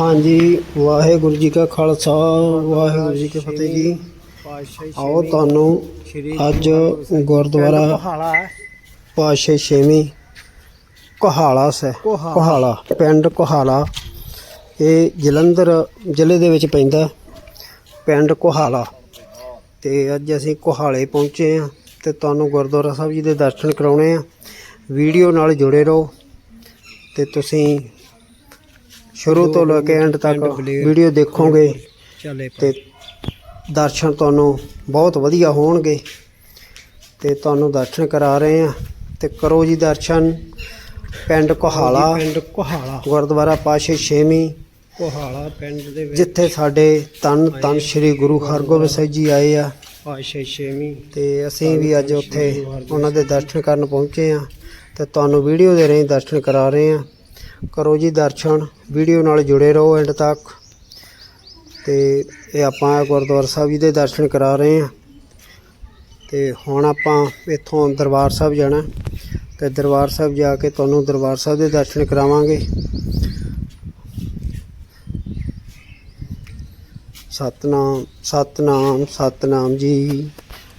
ਹਾਂਜੀ ਵਾਹਿਗੁਰੂ ਜੀ ਕਾ ਖਾਲਸਾ ਵਾਹਿਗੁਰੂ ਜੀ ਕੀ ਫਤਿਹ ਜੀ। ਆਓ ਤੁਹਾਨੂੰ ਅੱਜ ਗੁਰਦੁਆਰਾ ਪਾਸ਼ੇ ਛੇਵੀਂ ਕੋਹਾਲਾ ਸੇ। ਕੋਹਾਲਾ। ਪਿੰਡ ਕੋਹਾਲਾ। ਇਹ ਜਲੰਧਰ ਜ਼ਿਲ੍ਹੇ ਦੇ ਵਿੱਚ ਪੈਂਦਾ ਪਿੰਡ ਕੋਹਾਲਾ। ਤੇ ਅੱਜ ਅਸੀਂ ਕੋਹਾਲੇ ਪਹੁੰਚੇ ਆ ਤੇ ਤੁਹਾਨੂੰ ਗੁਰਦੁਆਰਾ ਸਾਹਿਬ ਜੀ ਦੇ ਦਰਸ਼ਨ ਕਰਾਉਣੇ ਆ। ਵੀਡੀਓ ਨਾਲ ਜੁੜੇ ਰਹੋ ਤੇ ਤੁਸੀਂ ਸ਼ੁਰੂ ਤੋਂ ਲੈ ਕੇ ਐਂਡ ਤੱਕ। ਵੀਡੀਓ ਦੇਖੋਗੇ ਤੇ ਦਰਸ਼ਨ ਤੁਹਾਨੂੰ ਬਹੁਤ ਵਧੀਆ ਹੋਣਗੇ। ਤੇ ਤੁਹਾਨੂੰ ਦਰਸ਼ਨ ਕਰਾ ਰਹੇ ਆ ਤੇ ਕਰੋ ਜੀ ਦਰਸ਼ਨ। ਪਿੰਡ ਕੋਹਾਲਾ। ਪਿੰਡ ਕੋਹਾਲਾ। ਗੁਰਦੁਆਰਾ ਪਾਸ਼ੇ ਛੇਵੀਂ। ਕੋਹਾਲਾ ਪਿੰਡ ਦੇ ਵਿੱਚ। ਜਿੱਥੇ ਸਾਡੇ ਤਨ ਤਨ ਸ੍ਰੀ ਗੁਰੂ ਹਰਗੋਬਿੰਦ ਸਾਹਿਬ ਜੀ ਆਏ ਆ। ਪਾਸ਼ੇ ਛੇਵੀਂ। ਤੇ ਅਸੀਂ ਵੀ ਅੱਜ ਉੱਥੇ ਉਹਨਾਂ ਦੇ ਦਰਸ਼ਨ। ਕਰਨ ਪਹੁੰਚੇ ਆ ਤੇ ਤੁਹਾਨੂੰ ਵੀਡੀਓ ਦੇ ਰਾਹੀਂ ਦਰਸ਼ਨ ਕਰਾ ਰਹੇ ਆ ਕਰੋ ਜੀ ਦਰਸ਼ਨ, ਵੀਡੀਓ ਨਾਲ ਜੁੜੇ ਰਹੋ ਐਂਡ ਤੱਕ। ਤੇ ਇਹ ਆਪਾਂ ਗੁਰਦੁਆਰਾ ਸਾਹਿਬ ਜੀ ਦੇ ਦਰਸ਼ਨ ਕਰਾ ਰਹੇ ਹਾਂ। ਤੇ ਹੁਣ ਆਪਾਂ ਇੱਥੋਂ ਦਰਬਾਰ ਸਾਹਿਬ ਜਾਣਾ। ਤੇ ਦਰਬਾਰ ਸਾਹਿਬ ਜਾ ਕੇ ਤੁਹਾਨੂੰ ਦਰਬਾਰ ਸਾਹਿਬ ਦੇ ਦਰਸ਼ਨ ਕਰਾਵਾਂਗੇ। ਸਤਨਾਮ ਸਤਨਾਮ ਸਤਨਾਮ ਜੀ।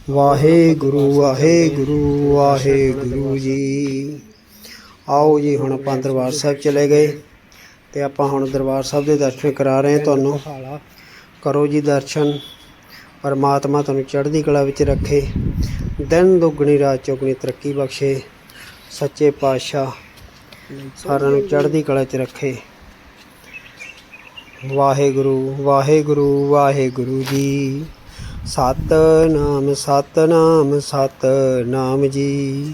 ਵਾਹਿਗੁਰੂ ਵਾਹਿਗੁਰੂ ਵਾਹਿਗੁਰੂ ਜੀ। ਆਓ ਜੀ, ਹੁਣ ਆਪਾਂ ਦਰਬਾਰ ਸਾਹਿਬ ਚਲੇ ਗਏ ਤੇ ਆਪਾਂ ਹੁਣ ਦਰਬਾਰ ਸਾਹਿਬ ਦੇ ਦਰਸ਼ਨ ਕਰਾ ਰਹੇ ਹਾਂ ਤੁਹਾਨੂੰ। ਕਰੋ ਜੀ ਦਰਸ਼ਨ, ਪਰਮਾਤਮਾ ਤੁਹਾਨੂੰ ਚੜ੍ਹਦੀ ਕਲਾ ਵਿੱਚ ਰੱਖੇ। ਦਿਨ ਦੁੱਗਣੀ, ਰਾਤ ਚੌਗਣੀ, ਤਰੱਕੀ ਬਖਸ਼ੇ। ਸੱਚੇ ਪਾਤਸ਼ਾਹ ਸਾਰਿਆਂ ਨੂੰ ਚੜ੍ਹਦੀ ਕਲਾ 'ਚ ਰੱਖੇ। ਵਾਹਿਗੁਰੂ ਵਾਹਿਗੁਰੂ ਵਾਹਿਗੁਰੂ ਜੀ। ਸਤਨਾਮ ਸਤਨਾਮ ਸਤਨਾਮ ਜੀ।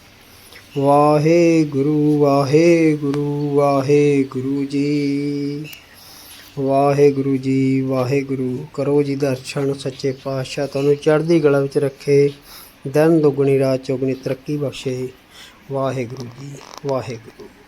ਵਾਹਿਗੁਰੂ ਵਾਹਿਗੁਰੂ ਵਾਹਿਗੁਰੂ ਜੀ। ਵਾਹਿਗੁਰੂ ਜੀ, ਵਾਹਿਗੁਰੂ। ਕਰੋ ਜੀ ਦਰਸ਼ਨ ਸੱਚੇ ਪਾਤਸ਼ਾਹ, ਤੁਹਾਨੂੰ ਚੜ੍ਹਦੀ ਕਲਾ ਵਿੱਚ ਰੱਖੇ। ਦਿਨ ਦੁੱਗਣੀ ਰਾਤ ਚੌਗਣੀ ਤਰੱਕੀ ਬਖਸ਼ੇ। ਵਾਹਿਗੁਰੂ ਜੀ, ਵਾਹਿਗੁਰੂ।